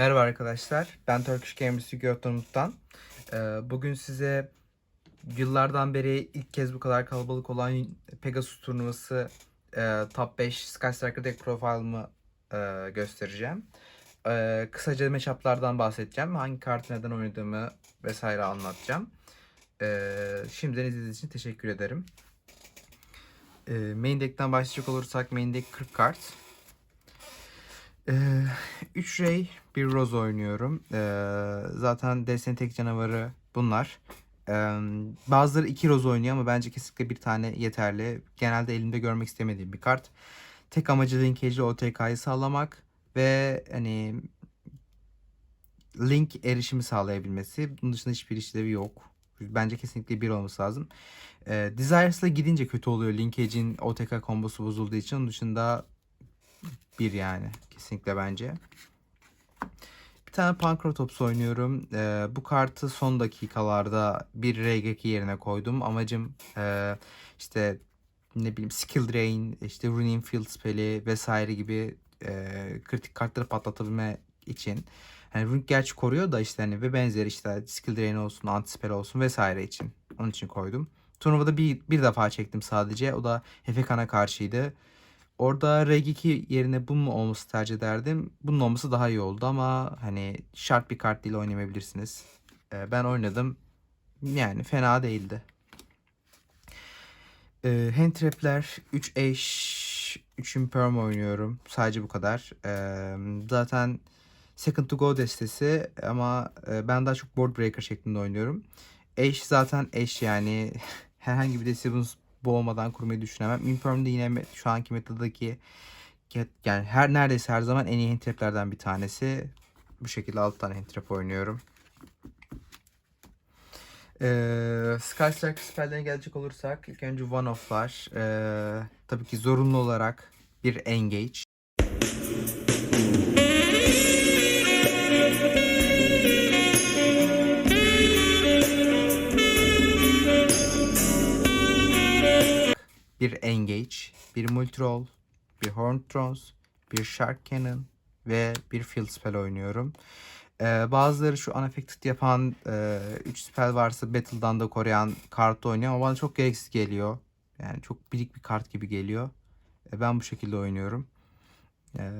Merhaba arkadaşlar. Ben Turkish Gamers Yu-Gi-Oh! Turnuva'dan. Ee, Bugün size yıllardan beri ilk kez bu kadar kalabalık olan Pegasus turnuvası e, Top 5 Sky Striker Deck Profile'ımı e, göstereceğim. E, Kısaca matchup'lardan bahsedeceğim. Hangi kartı neden oynadığımı vesaire anlatacağım. Şimdiden izlediğiniz için teşekkür ederim. Main Deck'ten başlayacak olursak Main Deck 40 kart. 3 Ray, bir Rose oynuyorum. Ee, zaten Destiny tek canavarı bunlar. Ee, bazıları 2 Rose oynuyor ama bence kesinlikle bir tane yeterli. Genelde elimde görmek istemediğim bir kart. Tek amacı linkage'li OTK'yı sağlamak ve hani link erişimi sağlayabilmesi. Bunun dışında hiçbir işlevi yok. Bence kesinlikle bir olması lazım. Ee, Desires'la gidince kötü oluyor. Linkage'in OTK kombosu bozulduğu için. Onun dışında bir yani. Kesinlikle bence. Bir tane Pancratops oynuyorum. Ee, bu kartı son dakikalarda bir RGK yerine koydum. Amacım e, işte ne bileyim Skill Drain, işte Running Field spell'i vesaire gibi e, kritik kartları patlatabilme için. Yani Rune gerçi koruyor da işte hani ve benzeri işte Skill Drain olsun, Anti Spell olsun vesaire için. Onun için koydum. Turnuvada bir, bir defa çektim sadece. O da Hefekan'a karşıydı. Orada RG2 yerine bunun olması tercih ederdim. Bunun olması daha iyi oldu ama hani şart bir kart değil oynamayabilirsiniz. Ee, ben oynadım. Yani fena değildi. Ee, hand trap'ler 3 Ash 3 Imperm oynuyorum. Sadece bu kadar. Ee, zaten Second to Go destesi ama e, ben daha çok Board Breaker şeklinde oynuyorum. Ash zaten Ash yani herhangi bir destesi bunu boğmadan kurmayı düşünemem. Imperm de yine şu anki metadaki yani her neredeyse her zaman en iyi handtraplerden bir tanesi. Bu şekilde 6 tane handtrap oynuyorum. Ee, Sky Striker spelllerine gelecek olursak ilk önce one off'lar. Ee, tabii ki zorunlu olarak bir engage. Bir Engage, bir Multiroll, bir Horn Thrones, bir Shark Cannon ve bir Field Spell oynuyorum. Ee, bazıları şu unaffected yapan 3 e, spell varsa Battle'dan da koruyan kart oynuyor ama bana çok gereksiz geliyor. Yani çok birik bir kart gibi geliyor. E, ben bu şekilde oynuyorum. Ee,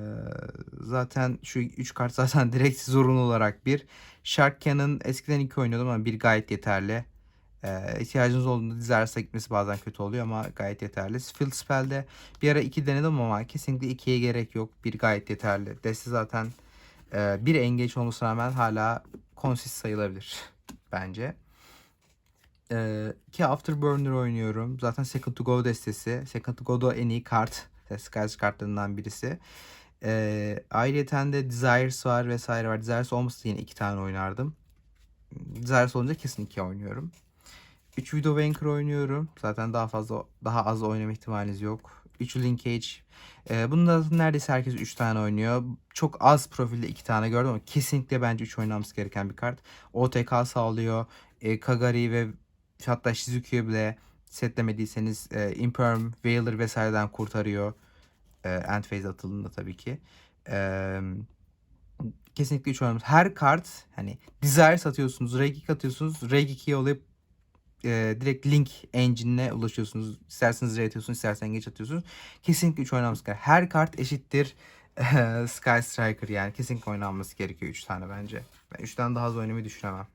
zaten şu 3 kart zaten direkt zorunlu olarak bir. Shark Cannon eskiden 2 oynuyordum ama bir gayet yeterli. Ee, ihtiyacınız olduğunda dizerse gitmesi bazen kötü oluyor ama gayet yeterli. Field Spell'de bir ara 2 denedim ama kesinlikle 2'ye gerek yok. Bir gayet yeterli. Deste zaten e, bir engage olmasına rağmen hala consist sayılabilir bence. Ee, iki Afterburner oynuyorum. Zaten Second to Go destesi. Second to Go da en iyi kart. Skies kartlarından birisi. Ee, ayrıca de Desires var vesaire var. Desires olmasa yine iki tane oynardım. Desires olunca kesin iki oynuyorum. 3 Widow Anchor oynuyorum. Zaten daha fazla daha az oynama ihtimaliniz yok. 3 Linkage. Ee, bunda neredeyse herkes 3 tane oynuyor. Çok az profilde 2 tane gördüm ama kesinlikle bence 3 oynanması gereken bir kart. OTK sağlıyor. E, Kagari ve hatta Shizuku'yu bile setlemediyseniz e, Imperm, Veiler vesaireden kurtarıyor. E, End Phase atıldığında tabii ki. E, kesinlikle 3 oynanması. Her kart hani Desire satıyorsunuz, Regik atıyorsunuz. Regik'i yollayıp e, direkt link engine'ine ulaşıyorsunuz. İsterseniz R atıyorsunuz, isterseniz geç atıyorsunuz. Kesinlikle 3 oynanması gerekiyor. Her kart eşittir Sky Striker yani kesinlikle oynanması gerekiyor 3 tane bence. Ben 3'ten daha az oynamayı düşünemem.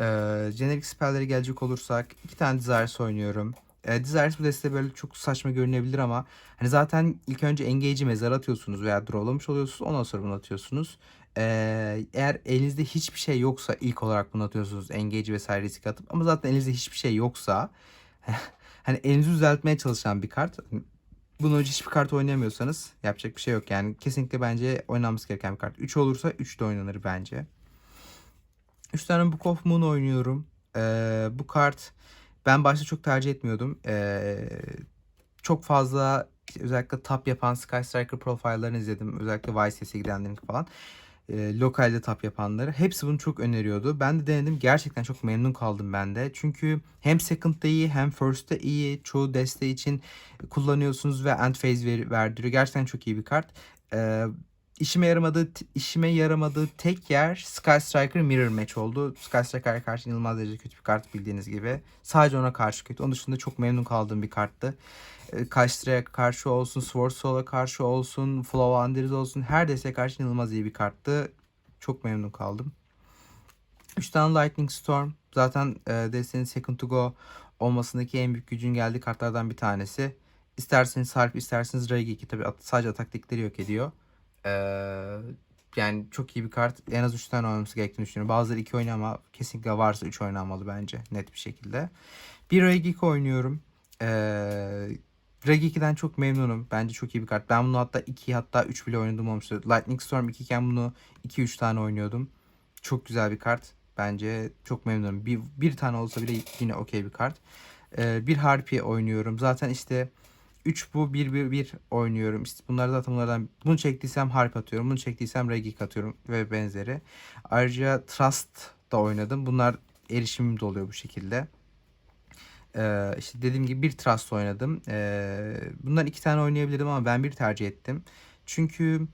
Ee, generic spell'lere gelecek olursak iki tane Desires oynuyorum. E, Desires bu deste böyle çok saçma görünebilir ama hani zaten ilk önce Engage'i mezar atıyorsunuz veya drawlamış oluyorsunuz ondan sonra bunu atıyorsunuz. Eğer elinizde hiçbir şey yoksa ilk olarak bunu atıyorsunuz. Engage vesaire risk atıp ama zaten elinizde hiçbir şey yoksa hani elinizi düzeltmeye çalışan bir kart. Bunu önce hiçbir kart oynayamıyorsanız yapacak bir şey yok. Yani kesinlikle bence oynanması gereken bir kart. 3 olursa 3 de oynanır bence. 3 tane Book of Moon oynuyorum. Ee, bu kart ben başta çok tercih etmiyordum. Ee, çok fazla özellikle tap yapan Sky Striker profillerını izledim. Özellikle YCS'e gidenlerin falan e, lokalde tap yapanları. Hepsi bunu çok öneriyordu. Ben de denedim. Gerçekten çok memnun kaldım ben de. Çünkü hem second'da iyi hem first'ta iyi. Çoğu deste için kullanıyorsunuz ve end phase ver, verdiriyor. Gerçekten çok iyi bir kart. E, işime yaramadığı işime yaramadığı tek yer Sky Striker Mirror Match oldu. Sky Striker'a karşı inanılmaz derece kötü bir kart bildiğiniz gibi. Sadece ona karşı kötü. Onun dışında çok memnun kaldığım bir karttı. Ee, Kaştra'ya karşı olsun, Sword Soul'a karşı olsun, Flow Andiriz olsun her desteğe karşı inanılmaz iyi bir karttı. Çok memnun kaldım. 3 tane Lightning Storm. Zaten e, desteğin Second to Go olmasındaki en büyük gücün geldiği kartlardan bir tanesi. İsterseniz Harp, isterseniz Rage 2 tabi sadece atak tekleri yok ediyor. Ee, yani çok iyi bir kart. En az 3 tane oynaması gerektiğini düşünüyorum. Bazıları 2 oynuyor ama kesinlikle varsa 3 oynanmalı bence net bir şekilde. Bir Rage 2 oynuyorum. Ee, Rage 2'den çok memnunum. Bence çok iyi bir kart. Ben bunu hatta 2 hatta 3 bile oynadım olmuştu. Lightning Storm 2 iken bunu 2-3 tane oynuyordum. Çok güzel bir kart. Bence çok memnunum. Bir, bir tane olsa bile yine okey bir kart. Ee, bir Harpy oynuyorum. Zaten işte 3 bu 1 1 1 oynuyorum. İşte bunlar zaten bunlardan bunu çektiysem harp atıyorum. Bunu çektiysem regik atıyorum ve benzeri. Ayrıca Trust da oynadım. Bunlar erişimim de oluyor bu şekilde. Ee, işte dediğim gibi bir Trust oynadım. Ee, bundan iki tane oynayabilirim ama ben bir tercih ettim. Çünkü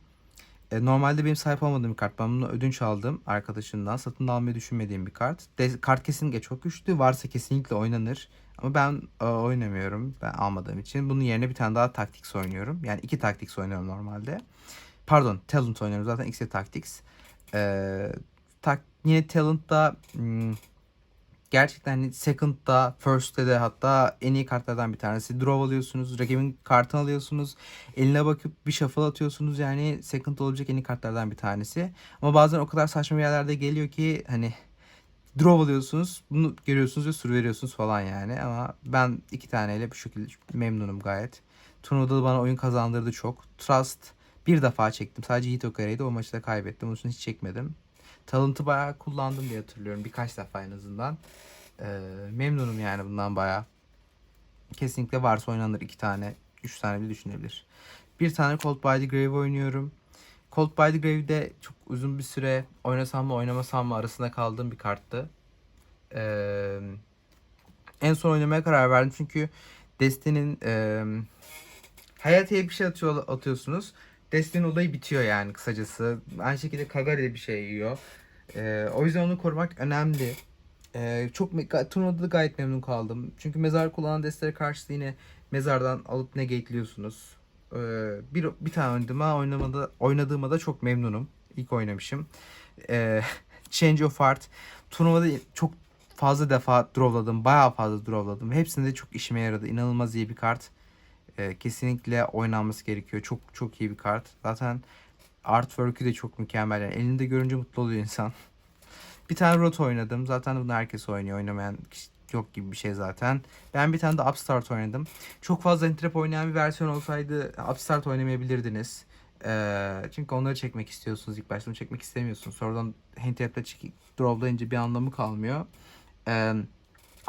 e, normalde benim sahip olmadığım bir kart. Ben bunu ödünç aldım arkadaşından. Satın almayı düşünmediğim bir kart. De, kart kesinlikle çok güçlü. Varsa kesinlikle oynanır. Ama ben e, oynamıyorum. Ben almadığım için. Bunun yerine bir tane daha Tactics oynuyorum. Yani iki Tactics oynuyorum normalde. Pardon Talent oynuyorum. Zaten ikisi Tactics. Ee, tak, yine Talent'da hmm, gerçekten hani Second'da, First'te de hatta en iyi kartlardan bir tanesi. Draw alıyorsunuz, rakibin kartını alıyorsunuz. Eline bakıp bir shuffle atıyorsunuz. Yani Second olabilecek en iyi kartlardan bir tanesi. Ama bazen o kadar saçma bir yerlerde geliyor ki hani draw alıyorsunuz. Bunu görüyorsunuz ve sur veriyorsunuz falan yani. Ama ben iki taneyle bu şekilde memnunum gayet. Turnuvada da bana oyun kazandırdı çok. Trust bir defa çektim. Sadece Hito Kare'ydi. O maçta kaybettim. Onun için hiç çekmedim. Talent'ı bayağı kullandım diye hatırlıyorum. Birkaç defa en azından. Ee, memnunum yani bundan bayağı. Kesinlikle varsa oynanır iki tane. Üç tane bile düşünebilir. Bir tane Cold by the Grave oynuyorum. Cold by the Grave'de çok uzun bir süre oynasam mı oynamasam mı arasında kaldığım bir karttı. Ee, en son oynamaya karar verdim çünkü Destiny'nin e, Hayatı'ya bir şey atıyor, atıyorsunuz. Destiny olayı bitiyor yani kısacası. Aynı şekilde Kagari de bir şey yiyor. Ee, o yüzden onu korumak önemli. Ee, çok turnuvada da gayet memnun kaldım. Çünkü mezar kullanan destelere karşı yine mezardan alıp negate'liyorsunuz. Ee, bir, bir tane oynadım ama oynamada, oynadığıma da çok memnunum. İlk oynamışım. Ee, Change of Heart. Turnuvada çok fazla defa drawladım. Bayağı fazla drawladım. Hepsinde de çok işime yaradı. İnanılmaz iyi bir kart. Ee, kesinlikle oynanması gerekiyor. Çok çok iyi bir kart. Zaten artwork'ü de çok mükemmel. Yani elinde görünce mutlu oluyor insan. bir tane rot oynadım. Zaten bunu herkes oynuyor. Oynamayan kişi yok gibi bir şey zaten. Ben bir tane de Upstart oynadım. Çok fazla Entrap oynayan bir versiyon olsaydı Upstart oynamayabilirdiniz. Ee, çünkü onları çekmek istiyorsunuz ilk başta. Onu çekmek istemiyorsunuz. Sonradan Entrap'ta drawlayınca bir anlamı kalmıyor. Ee,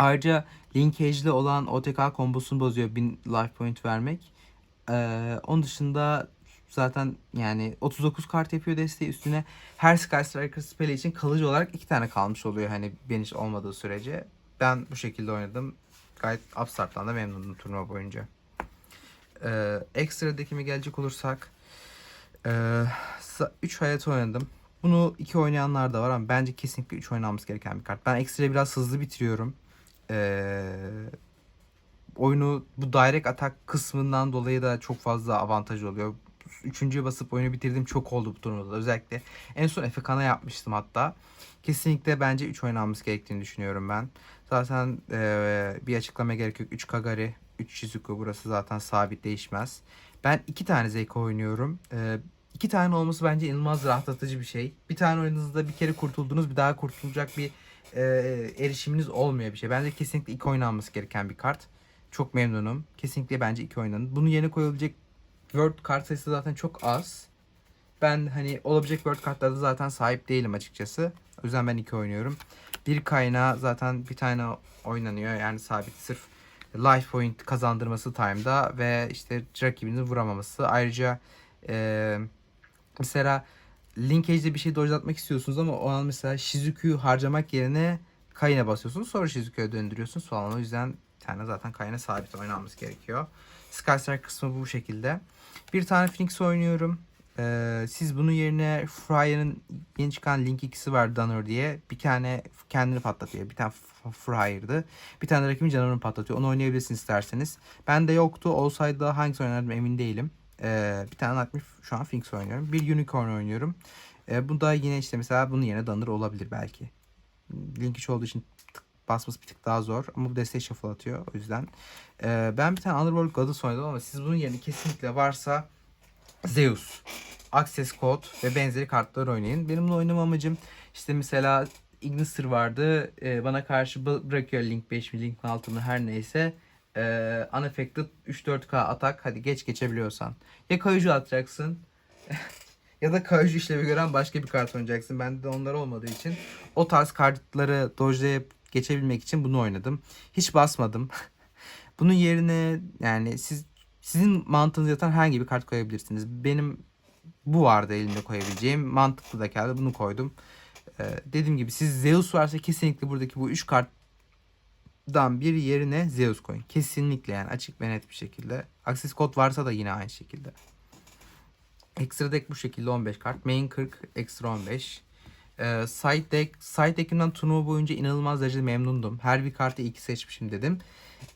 ayrıca linkage'li olan OTK kombosunu bozuyor 1000 life point vermek. Ee, onun dışında zaten yani 39 kart yapıyor desteği üstüne her Sky Striker spell'i için kalıcı olarak iki tane kalmış oluyor hani beniş olmadığı sürece. Ben bu şekilde oynadım. Gayet Upstart'tan da memnunum turnuva boyunca. Ee, ekstra dekime gelecek olursak 3 hayat oynadım. Bunu iki oynayanlar da var ama bence kesinlikle 3 oynanması gereken bir kart. Ben ekstra biraz hızlı bitiriyorum. Ee, oyunu bu direct atak kısmından dolayı da çok fazla avantaj oluyor. Üçüncüye basıp oyunu bitirdim çok oldu bu turnuvada. Özellikle en son Efekan'a yapmıştım hatta. Kesinlikle bence 3 oynanması gerektiğini düşünüyorum ben. Zaten e, bir açıklama gerek yok. 3 Kagari, 3 Shizuku burası zaten sabit değişmez. Ben 2 tane Zeko oynuyorum. E, iki tane olması bence inanılmaz rahatlatıcı bir şey. Bir tane oynadığınızda bir kere kurtuldunuz bir daha kurtulacak bir e, erişiminiz olmuyor bir şey. Bence kesinlikle iki oynanması gereken bir kart. Çok memnunum. Kesinlikle bence iki oynanın. Bunu yerine koyabilecek Word kart sayısı zaten çok az. Ben hani olabilecek Word kartlarda zaten sahip değilim açıkçası. O yüzden ben iki oynuyorum. Bir kaynağı zaten bir tane oynanıyor. Yani sabit sırf life point kazandırması time'da ve işte rakibini vuramaması. Ayrıca e, mesela linkage'de bir şey dojlatmak istiyorsunuz ama o an mesela Shizuku'yu harcamak yerine Kayına basıyorsunuz. Sonra Shizuku'ya döndürüyorsunuz falan. O yüzden bir tane zaten Kayına sabit oynamamız gerekiyor. Skystar kısmı bu şekilde. Bir tane Phoenix oynuyorum. Ee, siz bunun yerine Fryer'ın yeni çıkan Link 2'si var Danur diye. Bir tane kendini patlatıyor. Bir tane F- Fryer'dı. Bir tane rakibin canını patlatıyor. Onu oynayabilirsiniz isterseniz. Bende yoktu. Olsaydı hangisi oynardım emin değilim. Ee, bir tane Nightmare şu an Phoenix oynuyorum. Bir Unicorn oynuyorum. Ee, bu da yine işte mesela bunun yerine Danur olabilir belki. Link 3 olduğu için basması bir tık daha zor. Ama bu desteği shuffle atıyor. O yüzden. Ee, ben bir tane Underworld Goddess oynadım ama siz bunun yerine kesinlikle varsa Zeus, Access Code ve benzeri kartlar oynayın. Benim bunu oynama amacım işte mesela Ignister vardı. Ee, bana karşı bı- bırakıyor Link 5 mi Link 6 mı her neyse. Ee, unaffected 3-4K atak hadi geç geçebiliyorsan. Ya Kaiju atacaksın ya da Kaiju işlevi gören başka bir kart oynayacaksın. Bende de onlar olmadığı için o tarz kartları dojlayıp geçebilmek için bunu oynadım. Hiç basmadım. Bunun yerine yani siz sizin mantığınız yatan herhangi bir kart koyabilirsiniz. Benim bu vardı elimde koyabileceğim. Mantıklı da geldi. Bunu koydum. Ee, dediğim gibi siz Zeus varsa kesinlikle buradaki bu 3 karttan bir yerine Zeus koyun. Kesinlikle yani açık ve net bir şekilde. Access kod varsa da yine aynı şekilde. Ekstra deck bu şekilde 15 kart. Main 40, ekstra 15. Ee, side deck, side deck'imden turnuva boyunca inanılmaz derecede memnundum. Her bir kartı iyi ki seçmişim dedim.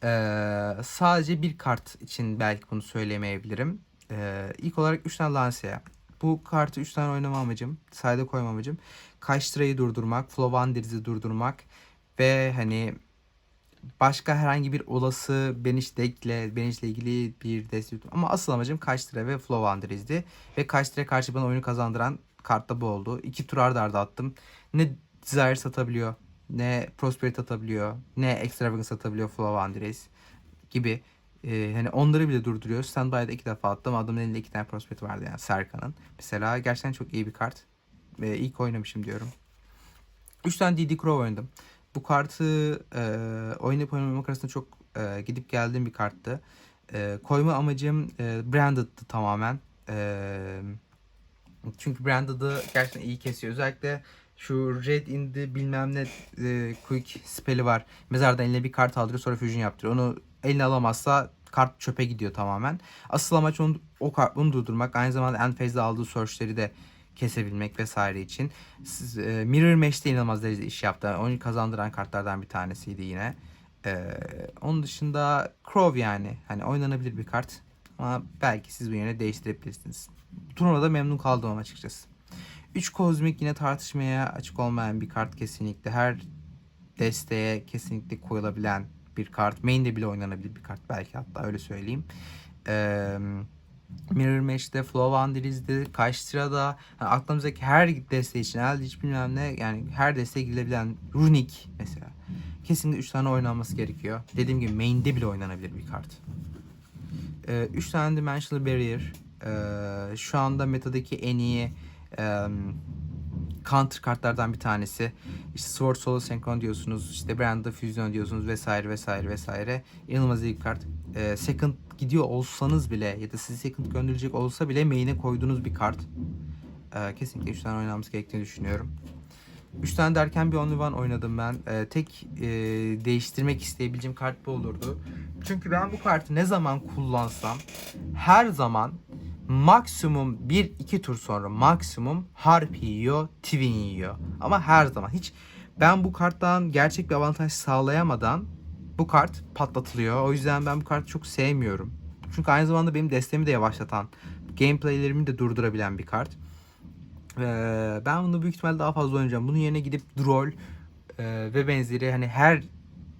Ee, sadece bir kart için belki bunu söylemeyebilirim. Ee, ilk olarak 3 tane Lancia. Bu kartı 3 tane oynama amacım, sayede koyma amacım. Kaçtıra'yı durdurmak, Flovandiriz'i durdurmak ve hani başka herhangi bir olası Beniş deckle, Beniş'le ilgili bir destek ama asıl amacım Kaçtıra ve Flovandiriz'di. Ve Kaçtıra karşı bana oyunu kazandıran kart da bu oldu. İki tur arda arda attım. Ne Desire satabiliyor, ne Prosperity atabiliyor, ne Extravagance satabiliyor Flavandiriz gibi. Ee, hani onları bile durduruyor. Standby'da iki defa attım. Adamın elinde iki tane Prosperity vardı yani Serkan'ın. Mesela gerçekten çok iyi bir kart. Ve ilk oynamışım diyorum. 3 tane DD Crow oynadım. Bu kartı e, oynayıp oynamamak arasında çok e, gidip geldiğim bir karttı. E, koyma amacım e, Branded'dı tamamen. E, çünkü Branded'ı gerçekten iyi kesiyor. Özellikle şu Red in the bilmem ne e, quick spell'i var. Mezardan eline bir kart aldırıyor sonra fusion yaptırıyor. Onu eline alamazsa kart çöpe gidiyor tamamen. Asıl amaç onu, o kart, bunu durdurmak. Aynı zamanda end phase'de aldığı search'leri de kesebilmek vesaire için. Siz, e, Mirror Match'te inanılmaz derecede iş yaptı. Onu kazandıran kartlardan bir tanesiydi yine. E, onun dışında Crow yani. Hani oynanabilir bir kart. Ama belki siz bu yöne değiştirebilirsiniz. Turnuvada memnun kaldım açıkçası. 3 kozmik yine tartışmaya açık olmayan bir kart kesinlikle. Her desteğe kesinlikle koyulabilen bir kart. Main'de bile oynanabilir bir kart belki hatta öyle söyleyeyim. Eee Mirror Match'te, Flovandiriz'de, Kaçtıra'da yani aklımızdaki her desteği için Eldritch bilmem ne yani her desteğe girilebilen Runic mesela. Kesinlikle 3 tane oynanması gerekiyor. Dediğim gibi main'de bile oynanabilir bir kart. 3 tane Dimensional Barrier. Ee, şu anda metadaki en iyi em, counter kartlardan bir tanesi. İşte Sword Solo Synchron diyorsunuz. işte Brand'da Fusion diyorsunuz vesaire vesaire vesaire. İnanılmaz iyi bir kart. Ee, second gidiyor olsanız bile ya da sizi second gönderecek olsa bile main'e koyduğunuz bir kart. Ee, kesinlikle 3 tane oynamamız gerektiğini düşünüyorum. 3 tane derken bir only one oynadım ben. Ee, tek e, değiştirmek isteyebileceğim kart bu olurdu. Çünkü ben bu kartı ne zaman kullansam her zaman maksimum 1-2 tur sonra maksimum harp yiyor, twin yiyor. Ama her zaman hiç ben bu karttan gerçek bir avantaj sağlayamadan bu kart patlatılıyor. O yüzden ben bu kartı çok sevmiyorum. Çünkü aynı zamanda benim destemi de yavaşlatan, gameplaylerimi de durdurabilen bir kart. Ee, ben bunu büyük ihtimalle daha fazla oynayacağım. Bunun yerine gidip Droll e, ve benzeri hani her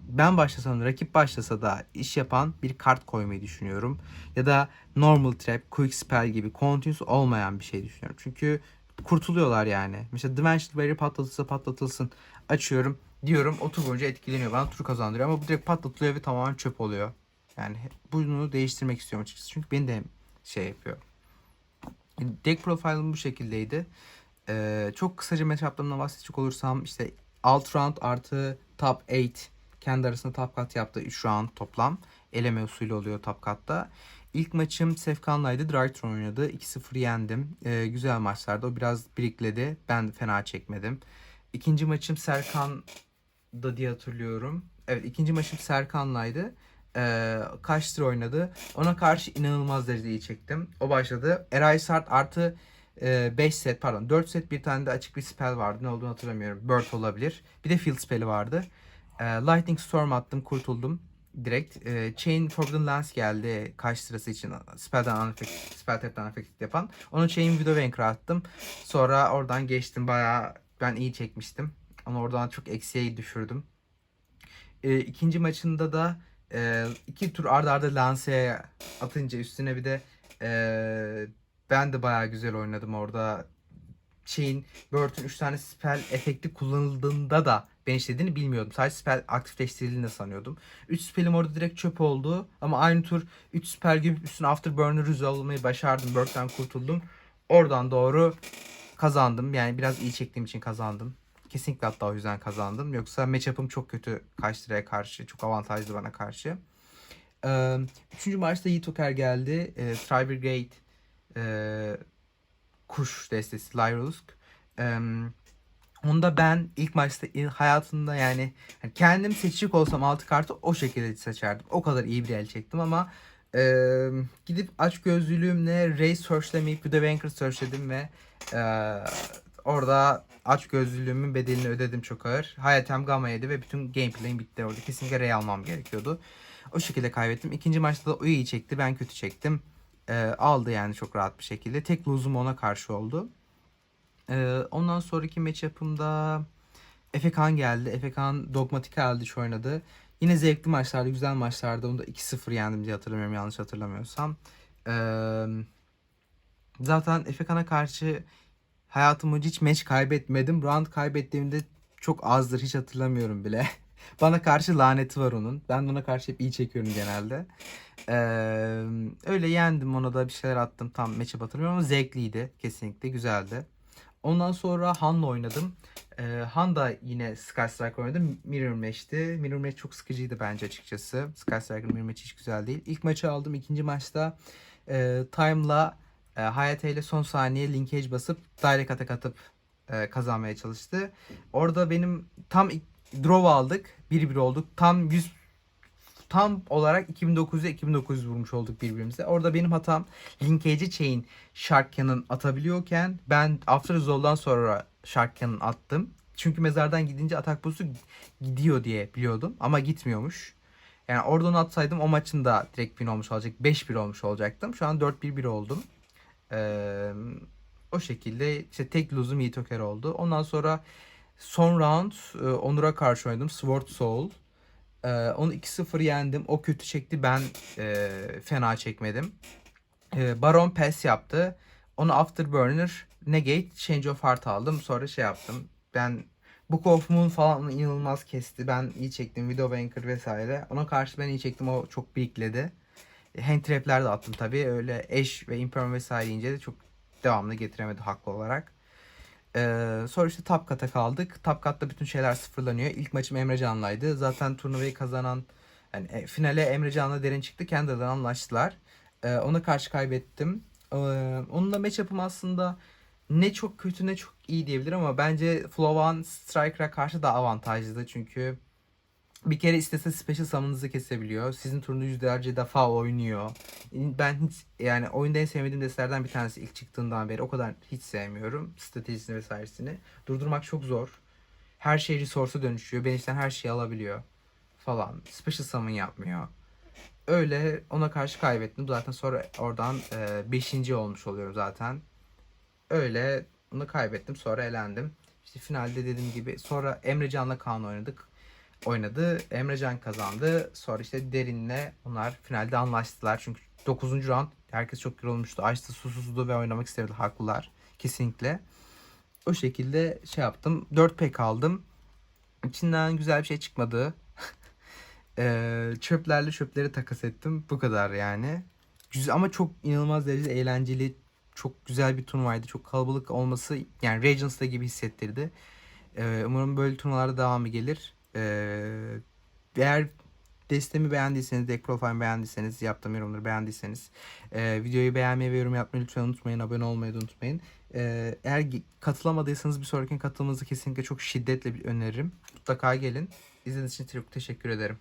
ben başlasam rakip başlasa da iş yapan bir kart koymayı düşünüyorum. Ya da Normal Trap, Quick Spell gibi continuous olmayan bir şey düşünüyorum. Çünkü kurtuluyorlar yani. Mesela Dimensional Barrier patlatılsa patlatılsın. Açıyorum diyorum o tur boyunca etkileniyor. Bana tur kazandırıyor ama bu direkt patlatılıyor ve tamamen çöp oluyor. Yani bunu değiştirmek istiyorum açıkçası. Çünkü beni de şey yapıyor. Deck profile'ım bu şekildeydi. Ee, çok kısaca matchup'larımdan bahsedecek olursam işte alt round artı top 8 kendi arasında top cut yaptı 3 round toplam. Eleme usulü oluyor top cut'ta. İlk maçım Sefkan'laydı. Drytron oynadı. 2-0 yendim. Ee, güzel maçlardı. O biraz birikledi. Ben fena çekmedim. İkinci maçım Serkan'da diye hatırlıyorum. Evet ikinci maçım Serkan'laydı. Ee, kaç tur oynadı. Ona karşı inanılmaz derecede iyi çektim. O başladı. Eraysart artı 5 set pardon 4 set bir tane de açık bir spell vardı. Ne olduğunu hatırlamıyorum. Bird olabilir. Bir de field spell'i vardı. Ee, Lightning Storm attım kurtuldum. Direkt. Ee, Chain Forbidden Lance geldi kaç sırası için spell'den uneffective, spell tap'ten uneffective yapan. Onun Chain Widowmaker attım. Sonra oradan geçtim. Bayağı ben iyi çekmiştim. Onu oradan çok eksiye düşürdüm. Ee, ikinci maçında da e, iki tur arda arda Lance'ye atınca üstüne bir de e, ben de bayağı güzel oynadım orada. Şeyin Bird'ün 3 tane spell efekti kullanıldığında da ben işlediğini bilmiyordum. Sadece spell aktifleştirildiğini sanıyordum. 3 spellim orada direkt çöp oldu. Ama aynı tur 3 spell gibi üstüne Afterburner resolve olmayı başardım. Bird'den kurtuldum. Oradan doğru kazandım. Yani biraz iyi çektiğim için kazandım. Kesinlikle hatta o yüzden kazandım. Yoksa matchup'ım çok kötü kaç karşı. Çok avantajlı bana karşı. Üçüncü maçta Yiğit Oker geldi. Ee, Tri Brigade e, kuş destesi Lyrusk. Ee, onda ben ilk maçta hayatımda yani hani kendim seçecek olsam altı kartı o şekilde seçerdim. O kadar iyi bir el çektim ama e, gidip aç gözlülüğümle Ray searchlemeyip bir de Wanker searchledim ve e, orada aç gözlülüğümün bedelini ödedim çok ağır. Hayatem Gamma yedi ve bütün gameplay'im bitti orada. Kesinlikle Ray almam gerekiyordu. O şekilde kaybettim. İkinci maçta da o iyi çekti. Ben kötü çektim. Ee, aldı yani çok rahat bir şekilde. Tek lose'um ona karşı oldu. Ee, ondan sonraki matchup'ımda Efe Kan geldi. Efe Kan Dogmatik Eldritch oynadı. Yine zevkli maçlardı, güzel maçlardı. Onu da 2-0 yendim diye hatırlamıyorum yanlış hatırlamıyorsam. Ee, zaten Efe Kan'a karşı hayatım boyunca hiç maç kaybetmedim. Round kaybettiğimde çok azdır hiç hatırlamıyorum bile. Bana karşı laneti var onun. Ben ona karşı hep iyi çekiyorum genelde. Ee, öyle yendim ona da bir şeyler attım. Tam match'e batırmıyorum ama zevkliydi. Kesinlikle güzeldi. Ondan sonra Han'la oynadım. Ee, Han da yine Sky Strike oynadı. Mirror Match'ti. Mirror Match çok sıkıcıydı bence açıkçası. Sky Strike'ın Mirror Match hiç güzel değil. İlk maçı aldım. ikinci maçta e, Time'la e, Hayate ile son saniye linkage basıp direct attack atıp e, kazanmaya çalıştı. Orada benim tam draw aldık. 1-1 olduk. Tam 100 tam olarak 2900'e 2900 vurmuş olduk birbirimize. Orada benim hatam linkage'i chain Shark Cannon atabiliyorken ben After Resolve'dan sonra Shark Cannon attım. Çünkü mezardan gidince atak boost'u gidiyor diye biliyordum ama gitmiyormuş. Yani oradan atsaydım o maçın da direkt win olmuş olacak. 5-1 olmuş olacaktım. Şu an 4-1-1 oldum. Ee, o şekilde işte tek lose'um Yiğit Öker oldu. Ondan sonra son round e, Onur'a karşı oynadım. Sword Soul. Ee, onu 2-0 yendim. O kötü çekti. Ben e, fena çekmedim. Ee, Baron pass yaptı. Onu Afterburner, Negate, Change of Heart aldım. Sonra şey yaptım. Ben Book of Moon falan inanılmaz kesti. Ben iyi çektim. Widowmaker vesaire. Ona karşı ben iyi çektim. O çok birikledi. Hand trap'ler de attım tabii. Öyle eş ve imperm vesaire yiyince de çok devamlı getiremedi haklı olarak. Ee, sonra işte Top Cut'a kaldık. Top Cut'ta bütün şeyler sıfırlanıyor. İlk maçım Emre Can'laydı. Zaten turnuvayı kazanan yani e, finale Emre Can'la Derin çıktı. Kendileri anlaştılar. Ee, ona karşı kaybettim. Ee, onunla matchup'ım aslında ne çok kötü ne çok iyi diyebilirim ama bence Flowan Striker'a karşı daha avantajlı. Çünkü bir kere istese special summon'ınızı kesebiliyor. Sizin turnu yüzlerce defa oynuyor. Ben hiç yani oyunda en sevmediğim destelerden bir tanesi ilk çıktığından beri. O kadar hiç sevmiyorum. Stratejisini vesairesini. Durdurmak çok zor. Her şey resource'a dönüşüyor. Benişten her şeyi alabiliyor. Falan. Special summon yapmıyor. Öyle ona karşı kaybettim. Zaten sonra oradan 5. olmuş oluyorum zaten. Öyle onu kaybettim. Sonra elendim. İşte finalde dediğim gibi sonra Emre Can'la Kaan oynadık oynadı. Emrecan kazandı. Sonra işte Derin'le onlar finalde anlaştılar. Çünkü 9. round herkes çok yorulmuştu. Açtı susuzdu ve oynamak istemedi. Haklılar. Kesinlikle. O şekilde şey yaptım. 4 pek aldım. İçinden güzel bir şey çıkmadı. Eee, çöplerle çöpleri takas ettim. Bu kadar yani. Güzel ama çok inanılmaz derecede eğlenceli. Çok güzel bir turnuvaydı. Çok kalabalık olması yani Regents'ta gibi hissettirdi. Eee, umarım böyle turnuvalarda devamı gelir. Eee, eğer destemi beğendiyseniz, deck beğendiyseniz, yaptığım yorumları beğendiyseniz eee, videoyu beğenmeyi ve yorum yapmayı lütfen unutmayın. Abone olmayı da unutmayın. Eee, eğer katılamadıysanız bir sonraki katılmanızı kesinlikle çok şiddetle öneririm. Mutlaka gelin. İzlediğiniz için çok teşekkür ederim.